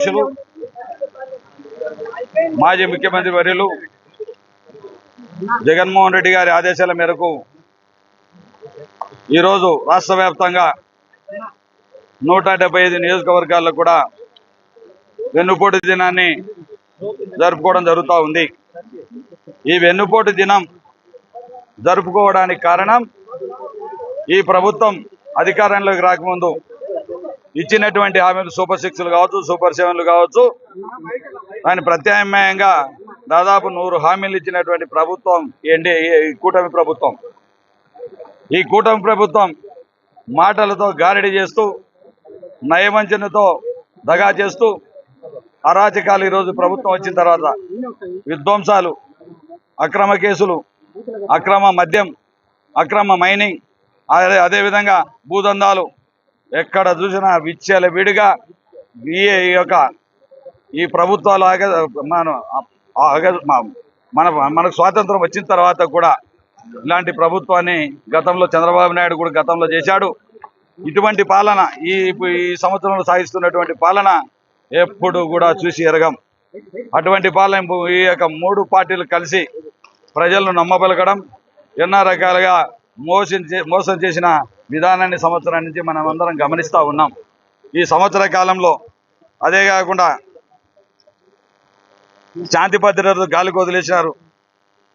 అధ్యక్షులు మాజీ ముఖ్యమంత్రి వర్యులు జగన్మోహన్ రెడ్డి గారి ఆదేశాల మేరకు ఈరోజు రాష్ట్ర వ్యాప్తంగా నూట డెబ్బై ఐదు నియోజకవర్గాల్లో కూడా వెన్నుపోటు దినాన్ని జరుపుకోవడం జరుగుతూ ఉంది. ఈ వెన్నుపోటు దినం జరుపుకోవడానికి కారణం ఈ ప్రభుత్వం అధికారంలోకి రాకముందు ఇచ్చినటువంటి హామీలు సూపర్ సిక్స్లు కావచ్చు సూపర్ సెవెన్లు కావచ్చు. దాని ప్రత్యామ్నాయంగా దాదాపు నూరు హామీలు ఇచ్చినటువంటి ప్రభుత్వం ఏంటి ఈ కూటమి ప్రభుత్వం. ఈ కూటమి ప్రభుత్వం మాటలతో గారడి చేస్తూ నయవంచనతో దగా చేస్తూ అరాచకాలు ఈరోజు ప్రభుత్వం వచ్చిన తర్వాత విధ్వంసాలు అక్రమ కేసులు అక్రమ మద్యం అక్రమ మైనింగ్ అదే అదేవిధంగా భూదందాలు ఎక్కడ చూసినా విచ్చల విడిగా ఈ యొక్క ఈ ప్రభుత్వాలు ఆగ మన మన మనకు స్వాతంత్రం వచ్చిన తర్వాత కూడా ఇలాంటి ప్రభుత్వాన్ని గతంలో చంద్రబాబు నాయుడు కూడా గతంలో చేశాడు. ఇటువంటి పాలన ఈ ఈ సంవత్సరంలో సాగిస్తున్నటువంటి పాలన ఎప్పుడు కూడా చూసి ఎరగం. అటువంటి పాలన ఈ యొక్క మూడు పార్టీలు కలిసి ప్రజలను నమ్మబలగడం ఎన్నో రకాలుగా మోసం మోసం చేసిన విధానాన్ని సంవత్సరం నుంచి మనం అందరం గమనిస్తూ ఉన్నాం. ఈ సంవత్సర కాలంలో అదే కాకుండా శాంతి భద్రతలు గాలికి వదిలేశారు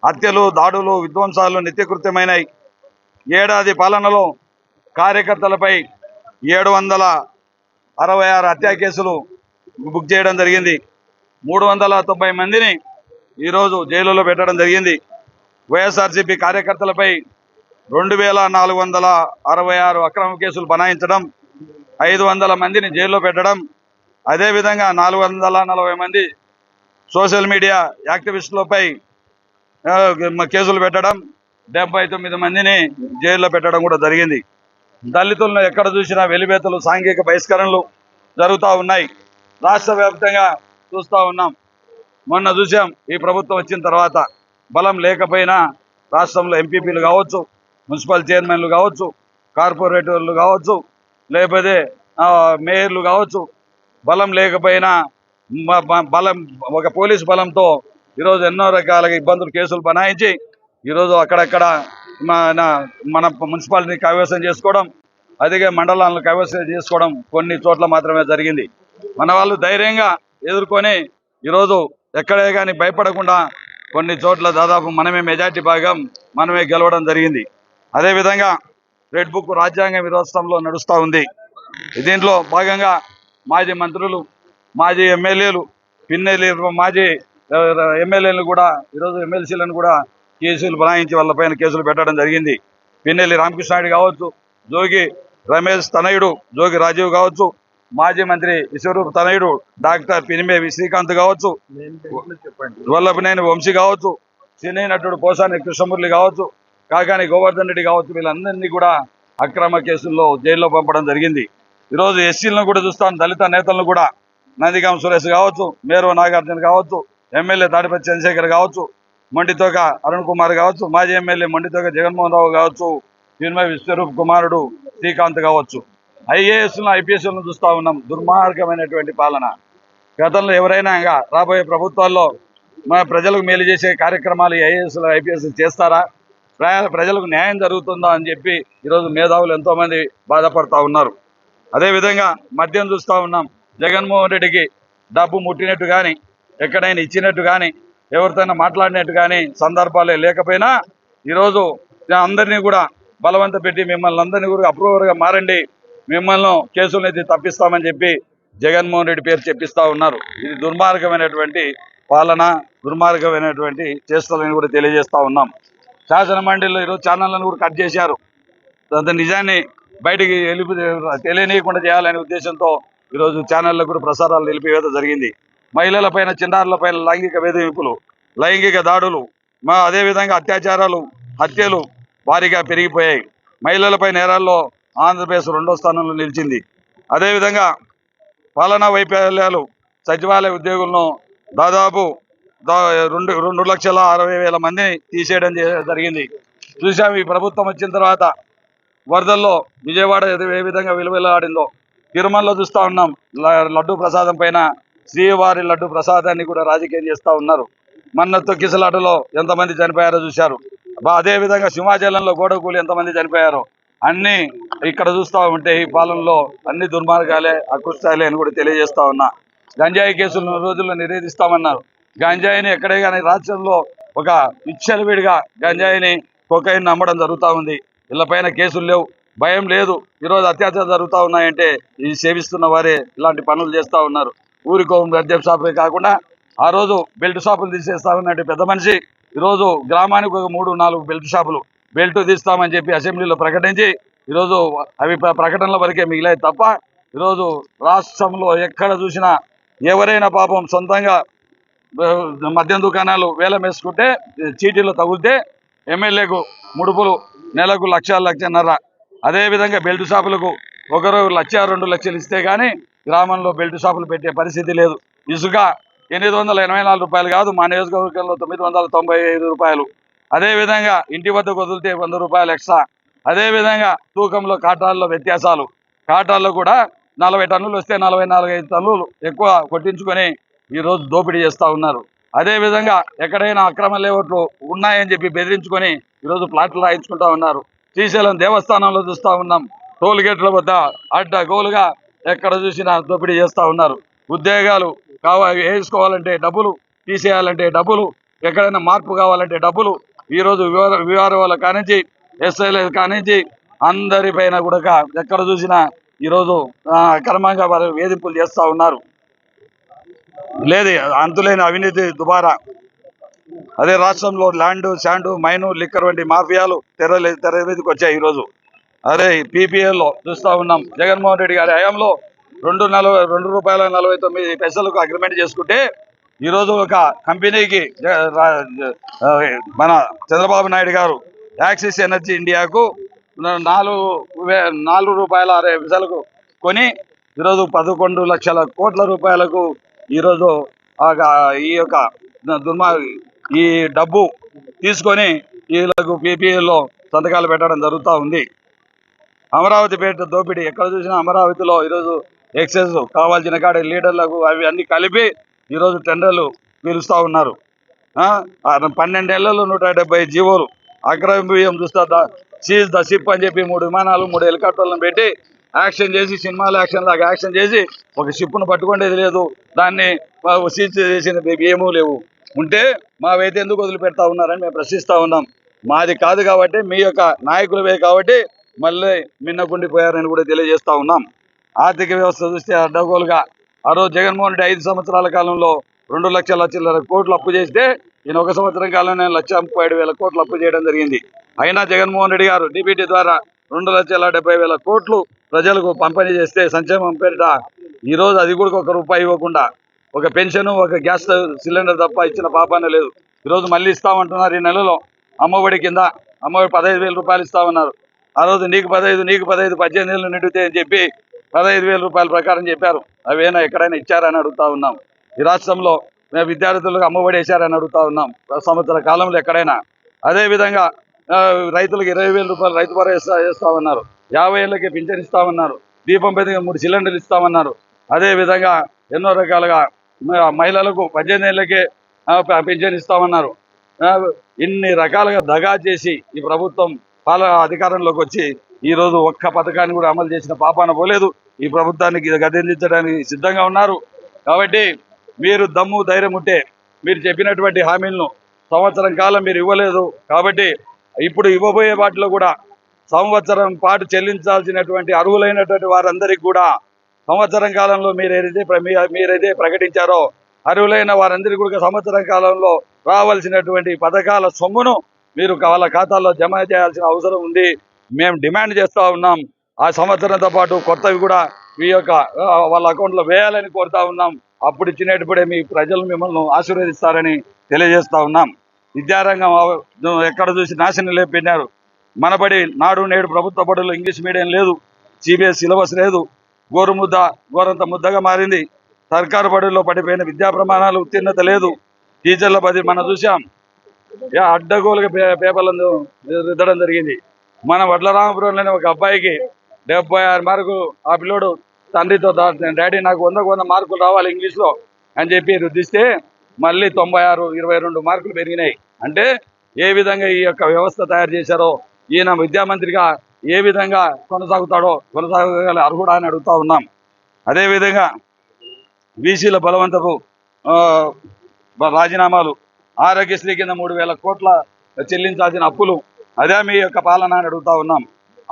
హత్యలు దాడులు విధ్వంసాలు నిత్యకృత్యమైనవి ఏడాది పాలనలో కార్యకర్తలపై ఏడు వందల అరవై ఆరు హత్యా కేసులు బుక్ చేయడం జరిగింది. మూడు వందల తొంభై మందిని ఈరోజు జైలులో పెట్టడం జరిగింది. వైఎస్ఆర్సీపీ కార్యకర్తలపై రెండు వేల నాలుగు వందల అరవై ఆరు అక్రమ కేసులు బనాయించడం ఐదు వందల మందిని జైల్లో పెట్టడం అదేవిధంగా నాలుగు వందల నలభై మంది సోషల్ మీడియా యాక్టివిస్టులపై కేసులు పెట్టడం డెబ్బై తొమ్మిది మందిని జైల్లో పెట్టడం కూడా జరిగింది. దళితులను ఎక్కడ చూసినా వెలిబేతలు సాంఘిక బహిష్కరణలు జరుగుతూ ఉన్నాయి. రాష్ట్ర వ్యాప్తంగా చూస్తూ ఉన్నాం. మొన్న చూసాం ఈ ప్రభుత్వం వచ్చిన తర్వాత బలం లేకపోయినా రాష్ట్రంలో ఎంపీపీలు కావచ్చు మున్సిపల్ చైర్మన్లు కావచ్చు కార్పొరేటర్లు కావచ్చు లేకపోతే మేయర్లు కావచ్చు బలం లేకపోయినా బలం ఒక పోలీస్ బలంతో ఈరోజు ఎన్నో రకాలుగా ఇబ్బందులు కేసులు బనాయించి ఈరోజు అక్కడక్కడ మన మన మున్సిపాలిటీని కైవసం చేసుకోవడం అదిగే మండలాలను కైవసం చేసుకోవడం కొన్ని చోట్ల మాత్రమే జరిగింది. మన వాళ్ళు ధైర్యంగా ఎదుర్కొని ఈరోజు ఎక్కడే కానీ భయపడకుండా కొన్ని చోట్ల దాదాపు మనమే మెజార్టీ భాగం మనమే గెలవడం జరిగింది. అదేవిధంగా రెడ్ బుక్ రాజ్యాంగ విరోధంలో నడుస్తూ ఉంది. దీంట్లో భాగంగా మాజీ మంత్రులు మాజీ ఎమ్మెల్యేలు పిన్నెల్లి మాజీ ఆ, ఎమ్మెల్యేలు కూడా ఈరోజు ఎమ్మెల్సీలను కూడా కేసులు బనాయించి వాళ్ళపైన కేసులు పెట్టడం జరిగింది. పిన్నెల్లి రామకృష్ణారెడ్డి కావచ్చు జోగి రమేష్ తనయుడు జోగి రాజీవ్ కావచ్చు మాజీ మంత్రి విశ్వరూప్ తనయుడు డాక్టర్ పినిమే శ్రీకాంత్ కావచ్చు వల్లభనేని వంశీ కావచ్చు సినీ నటుడు పోసాని కృష్ణమురళి కావచ్చు కాకాని గోవర్ధన్ రెడ్డి కావచ్చు వీళ్ళందరినీ కూడా అక్రమ కేసుల్లో జైల్లో పంపడం జరిగింది. ఈరోజు ఎస్సీలను కూడా చూస్తాను దళిత నేతలను కూడా. నందిగాం సురేష్ కావచ్చు మేరో నాగార్జున కావచ్చు ఎమ్మెల్యే తాడిపతి చంద్రశేఖర్ కావచ్చు మొండితోక అరుణ్ కుమార్ కావచ్చు మాజీ ఎమ్మెల్యే మొండితోక జగన్మోహన్ రావు కావచ్చు చిన్మయ విశ్వరూప్ కుమారుడు శ్రీకాంత్ కావచ్చు. ఐఏఎస్లను ఐపీఎస్లను చూస్తా ఉన్నాం దుర్మార్గమైనటువంటి పాలన. గతంలో ఎవరైనా ఇంకా రాబోయే ప్రభుత్వాల్లో మన ప్రజలకు మేలు చేసే కార్యక్రమాలు ఐఏఎస్లు ఐపీఎస్ చేస్తారా? ప్రజలకు న్యాయం జరుగుతుందా అని చెప్పి ఈరోజు మేధావులు ఎంతోమంది బాధపడతా ఉన్నారు. అదేవిధంగా మద్యం చూస్తూ ఉన్నాం. జగన్మోహన్ రెడ్డికి డబ్బు ముట్టినట్టు కానీ ఎక్కడైనా ఇచ్చినట్టు కానీ ఎవరితోనైనా మాట్లాడినట్టు కానీ సందర్భాలే లేకపోయినా ఈరోజు అందరినీ కూడా బలవంత పెట్టి మిమ్మల్ని అందరినీ కూడా అప్రూవర్గా మారండి. మిమ్మల్ని కేసుల నుంచి తప్పిస్తామని చెప్పి జగన్మోహన్ రెడ్డి పేరు చెప్పిస్తూ ఉన్నారు. ఇది దుర్మార్గమైనటువంటి పాలన దుర్మార్గమైనటువంటి చేష్టలని కూడా తెలియజేస్తూ ఉన్నాం. శాసన మండలిలో ఈరోజు ఛానళ్ళను కూడా కట్ చేశారు. దాంతో నిజాన్ని బయటికి వెళ్ళి తెలియనీయకుండా చేయాలనే ఉద్దేశంతో ఈరోజు ఛానళ్ళకు కూడా ప్రసారాలు నిలిపివేత జరిగింది. మహిళల పైన చిన్నారుల పైన లైంగిక వేధింపులు లైంగిక దాడులు మా అదేవిధంగా అత్యాచారాలు హత్యలు భారీగా పెరిగిపోయాయి. మహిళలపై నేరాల్లో ఆంధ్రప్రదేశ్ రెండో స్థానంలో నిలిచింది. అదేవిధంగా పాలనా వైఫల్యాలు సచివాలయ ఉద్యోగులను దాదాపు రెండు రెండు లక్షల అరవై వేల మందిని తీసేయడం జరిగింది. చూసాం ఈ ప్రభుత్వం వచ్చిన తర్వాత వరదల్లో విజయవాడ ఏ విధంగా విలువలాడిందో తిరుమలలో చూస్తా ఉన్నాం లడ్డు ప్రసాదం పైన శ్రీవారి లడ్డు ప్రసాదాన్ని కూడా రాజకీయం చేస్తా ఉన్నారు. మొన్న తొక్కిసలాటలో ఎంతమంది చనిపోయారో చూశారు. బా- అదే విధంగా సింహాచలంలో గోడకూలి ఎంతమంది చనిపోయారో అన్ని ఇక్కడ చూస్తా ఉంటే ఈ పాలనలో అన్ని దుర్మార్గాలే అకృష్టాలే అని కూడా తెలియజేస్తా ఉన్నా. గంజాయి కేసులు రోజుల్లో నిరేధిస్తామన్నారు. గంజాయిని ఎక్కడే కానీ రాష్ట్రంలో ఒక విచ్చలవిడిగా గంజాయిని కొకైన్ అమ్మడం జరుగుతూ ఉంది. ఇళ్ళపైన కేసులు లేవు. భయం లేదు. ఈరోజు అత్యాచారం జరుగుతూ ఉన్నాయంటే ఈ సేవిస్తున్న వారే ఇలాంటి పనులు చేస్తూ ఉన్నారు. ఊరికో మద్యం షాపులే కాకుండా ఆ రోజు బెల్ట్ షాపులు తీసేస్తా ఉన్నట్టు పెద్ద మనిషి ఈరోజు గ్రామానికి ఒక మూడు నాలుగు బెల్ట్ షాపులు బెల్ట్ తీస్తామని చెప్పి అసెంబ్లీలో ప్రకటించి ఈరోజు అవి ప్రకటనల వరకే మిగిలాయి తప్ప ఈరోజు రాష్ట్రంలో ఎక్కడ చూసినా ఎవరైనా పాపం సొంతంగా మద్యం దుకాణాలు వేలం వేసుకుంటే చీటీలు తగిలితే ఎమ్మెల్యేకు ముడుపులు నెలకు లక్ష లక్షన్నర. అదేవిధంగా బెల్ట్ షాపులకు ఒకరు లక్ష రెండు లక్షలు ఇస్తే కానీ గ్రామంలో బెల్ట్ షాపులు పెట్టే పరిస్థితి లేదు. ఇసుక ఎనిమిది వందల ఎనభై నాలుగు రూపాయలు కాదు మా నియోజకవర్గంలో తొమ్మిది వందల తొంభై ఐదు రూపాయలు. అదేవిధంగా ఇంటి వద్దకు వదిలితే వంద రూపాయలు ఎక్స్ట్రా. అదేవిధంగా తూకంలో కాటాల్లో వ్యత్యాసాలు. కాటాల్లో కూడా నలభై టన్నులు వస్తే నలభై నాలుగైదు టన్నులు ఎక్కువ కొట్టించుకొని ఈరోజు దోపిడీ చేస్తూ ఉన్నారు. అదేవిధంగా ఎక్కడైనా అక్రమ లేఅవుట్లు ఉన్నాయని చెప్పి బెదిరించుకొని ఈరోజు ప్లాట్లు రాయించుకుంటా ఉన్నారు. శ్రీశైలం దేవస్థానంలో చూస్తూ ఉన్నాం. టోల్ గేట్ల వద్ద అడ్డ గోలుగా ఎక్కడ చూసినా దోపిడీ చేస్తూ ఉన్నారు. ఉద్యోగాలు కావా వేసుకోవాలంటే డబ్బులు తీసేయాలంటే డబ్బులు ఎక్కడైనా మార్పు కావాలంటే డబ్బులు. ఈరోజు వివర వివరాల కానించి ఎస్ఐల కానించి అందరిపైన కూడా ఎక్కడ చూసినా ఈరోజు అక్రమంగా వారు వేధింపులు చేస్తూ ఉన్నారు. లేదు అంతులేని అవినీతి దుబారా. అదే రాష్ట్రంలో ల్యాండ్ శాండ్ మైను లిక్కర్ వంటి మాఫియాలు తెర తెర మీదకి వచ్చాయి ఈరోజు. అదే పీపీఎల్లో చూస్తూ ఉన్నాం. జగన్మోహన్ రెడ్డి గారి హయాంలో రెండు నలభై రెండు రూపాయల నలభై తొమ్మిది పైసలకు అగ్రిమెంట్ చేసుకుంటే ఈరోజు ఒక కంపెనీకి మన చంద్రబాబు నాయుడు గారు యాక్సిస్ ఎనర్జీ ఇండియాకు నాలుగు వే- నాలుగు రూపాయల అరవై పైసలకు కొని ఈరోజు పదకొండు లక్షల కోట్ల రూపాయలకు ఈరోజు ఈ యొక్క దుర్మా ఈ డబ్బు తీసుకొని వీళ్ళకు పీపీఎల్లో సంతకాలు పెట్టడం జరుగుతూ ఉంది. అమరావతి పేట దోపిడీ ఎక్కడ చూసినా అమరావతిలో ఈరోజు ఎక్సైజ్ కావాల్సిన కాడ లీడర్లకు అవి అన్ని కలిపి ఈరోజు టెండర్లు పిలుస్తూ ఉన్నారు. పన్నెండేళ్ళలో నూట డెబ్బై జీవోలు అగ్రవ్యం బియ్యం చూస్తా సీజ్ ద షిప్ అని చెప్పి మూడు విమానాలు మూడు హెలికాప్టర్లను పెట్టి యాక్షన్ చేసి సినిమాలు యాక్షన్ లాగా యాక్షన్ చేసి ఒక షిప్ను పట్టుకునేది లేదు. దాన్ని సీజ్ చేసిన ఏమూ లేవు. ఉంటే మావైతే ఎందుకు వదిలిపెడతా ఉన్నారని మేము ప్రశ్నిస్తూ ఉన్నాం. మాది కాదు కాబట్టి మీ యొక్క నాయకులవే కాబట్టి మళ్ళీ మిన్నకుండిపోయారని కూడా తెలియజేస్తూ ఉన్నాం. ఆర్థిక వ్యవస్థ చూస్తే అడ్డగోలుగా ఆ రోజు జగన్మోహన్ రెడ్డి ఐదు సంవత్సరాల కాలంలో రెండు లక్షల చిల్లర కోట్లు అప్పు చేస్తే ఈయన ఒక సంవత్సరం కాలంలో లక్ష ముప్పై ఏడు వేల కోట్లు అప్పు చేయడం జరిగింది. అయినా జగన్మోహన్ రెడ్డి గారు డిబిటీ ద్వారా రెండు లక్షల డెబ్బై వేల కోట్లు ప్రజలకు పంపిణీ చేస్తే సంక్షేమం పేరిట ఈరోజు అది కూడా ఒక రూపాయి ఇవ్వకుండా ఒక పెన్షన్ ఒక గ్యాస్ సిలిండర్ తప్ప ఇచ్చిన పాపానే లేదు. ఈరోజు మళ్ళీ ఇస్తామంటున్నారు ఈ నెలలో. అమ్మఒడి కింద అమ్మఒడి పదహైదు వేల రూపాయలు ఇస్తామన్నారు. ఆ రోజు నీకు పదహైదు నీకు పదహైదు పద్దెనిమిది ఏళ్ళు నిండితే అని చెప్పి పదహైదు వేల రూపాయల ప్రకారం చెప్పారు. అవేనా ఎక్కడైనా ఇచ్చారని అడుగుతా ఉన్నాం. ఈ రాష్ట్రంలో మేము విద్యార్థులకు అమ్మఒడి వేశారని అడుగుతా ఉన్నాం. సంవత్సర కాలంలో ఎక్కడైనా. అదేవిధంగా రైతులకు ఇరవై వేల రూపాయలు రైతు భరోసా వేస్తామన్నారు యాభై ఏళ్ళకి పింఛన్ ఇస్తామన్నారు. దీపం పెద్దగా మూడు సిలిండర్లు ఇస్తామన్నారు. అదేవిధంగా ఎన్నో రకాలుగా మహిళలకు పద్దెనిమిది ఏళ్ళకే పింఛన్ ఇస్తామన్నారు. ఇన్ని రకాలుగా దగా చేసి ఈ ప్రభుత్వం పాల అధికారంలోకి వచ్చి ఈ రోజు ఒక్క పథకాన్ని కూడా అమలు చేసిన పాపాన పోలేదు. ఈ ప్రభుత్వానికి గదించడానికి సిద్ధంగా ఉన్నారు. కాబట్టి మీరు దమ్ము ధైర్యం ఉంటే మీరు చెప్పినటువంటి హామీలను సంవత్సరం కాలం మీరు ఇవ్వలేదు. కాబట్టి ఇప్పుడు ఇవ్వబోయే వాటిలో కూడా సంవత్సరం పాటు చెల్లించాల్సినటువంటి అర్హులైనటువంటి వారందరికీ కూడా సంవత్సరం కాలంలో మీరు ఏదైతే మీరైతే ప్రకటించారో అర్హులైన వారందరికీ కూడా సంవత్సరం కాలంలో రావాల్సినటువంటి పథకాల సొమ్మును మీరు వాళ్ళ ఖాతాల్లో జమ చేయాల్సిన అవసరం ఉంది. మేము డిమాండ్ చేస్తూ ఉన్నాం. ఆ సంవత్సరంతో పాటు కొత్తవి కూడా మీ యొక్క వాళ్ళ అకౌంట్లో వేయాలని కోరుతా ఉన్నాం. అప్పుడు ఇచ్చినప్పుడే మీ ప్రజలు మిమ్మల్ని ఆశీర్వదిస్తారని తెలియజేస్తా ఉన్నాం. విద్యారంగం ఎక్కడ చూసి నాశనం లేపినారు మనబడి నాడు నేడు ప్రభుత్వ బడులు ఇంగ్లీష్ మీడియం లేదు సిబిఎస్ సిలబస్ లేదు గోరు ముద్ద గోరంత ముద్దగా మారింది. సర్కారు బడుల్లో పడిపోయిన విద్యా ప్రమాణాలు ఉత్తీర్ణత లేదు. టీచర్ల పది మనం చూసాం యా, అడ్డగోలుగా పే పేపర్లను రుద్దడం జరిగింది. మన వడ్లరామపురంలోని ఒక అబ్బాయికి డెబ్బై ఆరు మార్కు ఆ పిల్లోడు తండ్రితో డాడీ నాకు వందకు వంద మార్కులు రావాలి ఇంగ్లీష్లో అని చెప్పి రుద్దిస్తే మళ్ళీ తొంభై ఆరు ఇరవై రెండు మార్కులు పెరిగినాయి. అంటే ఏ విధంగా ఈ యొక్క వ్యవస్థ తయారు చేశారో ఈయన విద్యామంత్రిగా ఏ విధంగా కొనసాగుతాడో కొనసాగగల అర్హుడా అని అడుగుతా ఉన్నాం. అదేవిధంగా బీసీల బలవంతపు రాజీనామాలు ఆరోగ్యశ్రీ కింద మూడు వేల కోట్ల చెల్లించాల్సిన అప్పులు అదే మీ యొక్క పాలన అని అడుగుతా ఉన్నాం.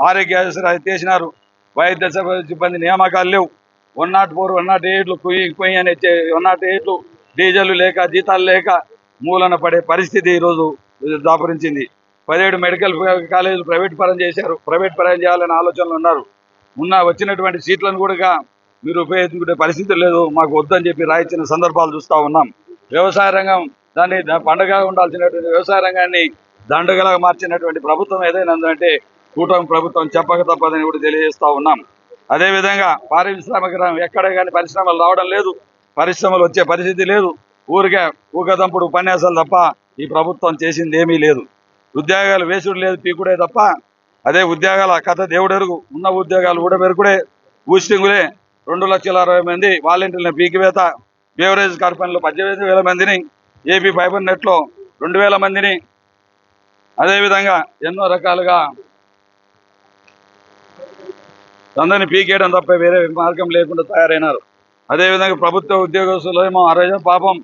ఆరోగ్యశ్రీ చేసినారు. వైద్య సిబ్బంది నియామకాలు లేవు. One nought four one nought ఎయిట్లు కుయ్యి కుయ్యి అని వన్ నాట్ ఎయిట్లు డీజిల్ లేక జీతాలు లేక మూలన పడే పరిస్థితి ఈరోజు దాపురించింది. పదిహేడు మెడికల్ కాలేజీలు ప్రైవేట్ పరం చేశారు. ప్రైవేట్ పరం చేయాలనే ఆలోచనలు ఉన్నారు. ఉన్న వచ్చినటువంటి సీట్లను కూడా మీరు ఉపయోగించుకునే పరిస్థితి లేదు. మాకు వద్దని చెప్పి రాయించిన సందర్భాలు చూస్తూ ఉన్నాం. వ్యవసాయ రంగం దాన్ని పండగ ఉండాల్సినటువంటి వ్యవసాయ రంగాన్ని దండగలా మార్చినటువంటి ప్రభుత్వం ఏదైనా ఉందంటే కూటమి ప్రభుత్వం చెప్పక తప్పదని కూడా తెలియజేస్తూ ఉన్నాం. అదేవిధంగా పారిశ్రామిక రంగం ఎక్కడ కానీ పరిశ్రమలు రావడం లేదు. పరిశ్రమలు వచ్చే పరిస్థితి లేదు. ఊరికే ఊకదంపుడు ఉపన్యాసాలు తప్ప ఈ ప్రభుత్వం చేసింది ఏమీ లేదు. ఉద్యోగాలు వేసుడు లేదు పీకుడే తప్ప అదే ఉద్యోగాల కథ దేవుడెరుగు. ఉన్న ఉద్యోగాలు కూడా పెరుగుడే ఊస్టింగులే. రెండు లక్షల అరవై మంది వాలంటీర్ల పీకివేత బేవరేజ్ కంపెనీలో పద్దెనిమిది వేల మందిని ఏపీ ఫైబర్ నెట్లో రెండు వేల మందిని. అదేవిధంగా ఎన్నో రకాలుగా అందరిని పీకేయడం తప్ప వేరే మార్గం లేకుండా తయారైనారు. అదేవిధంగా ప్రభుత్వ ఉద్యోగస్తులు ఏమో ఆ రోజు పాపం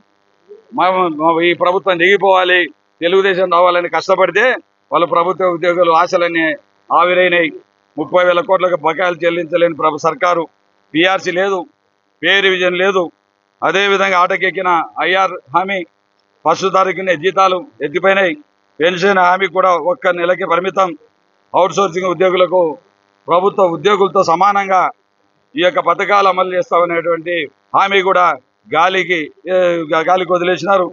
మా- ఈ ప్రభుత్వం దిగిపోవాలి. తెలుగుదేశం రావాలని కష్టపడితే వాళ్ళ ప్రభుత్వ ఉద్యోగులు ఆశలన్నీ ఆవిరైనాయి. ముప్పై వేల కోట్లకు బకాయిలు చెల్లించలేని ప్రభు సర్కారు. పిఆర్సీ లేదు పే రివిజన్ లేదు. అదేవిధంగా ఆటకెక్కిన ఐఆర్ హామీ ఫస్ట్ తారీఖునే జీతాలు ఎత్తిపోయినాయి. పెన్షన్ హామీ కూడా ఒక్క నెలకి పరిమితం. అవుట్ సోర్సింగ్ ఉద్యోగులకు ప్రభుత్వ ఉద్యోగులతో సమానంగా ఈ యొక్క పథకాలు అమలు చేస్తామనేటువంటి హామీ కూడా గాలికి గాలికి వదిలేసినారు.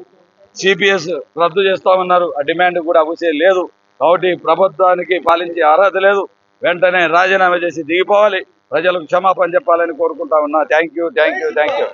సిపిఎస్ రద్దు చేస్తామన్నారు. ఆ డిమాండ్ కూడా అవసరం లేదు. కాబట్టి ప్రభుత్వానికి పాలించే అర్హత లేదు. వెంటనే రాజీనామా చేసి దిగిపోవాలి. ప్రజలకు క్షమాపణ చెప్పాలని కోరుకుంటా ఉన్నా. Thank you thank you thank you.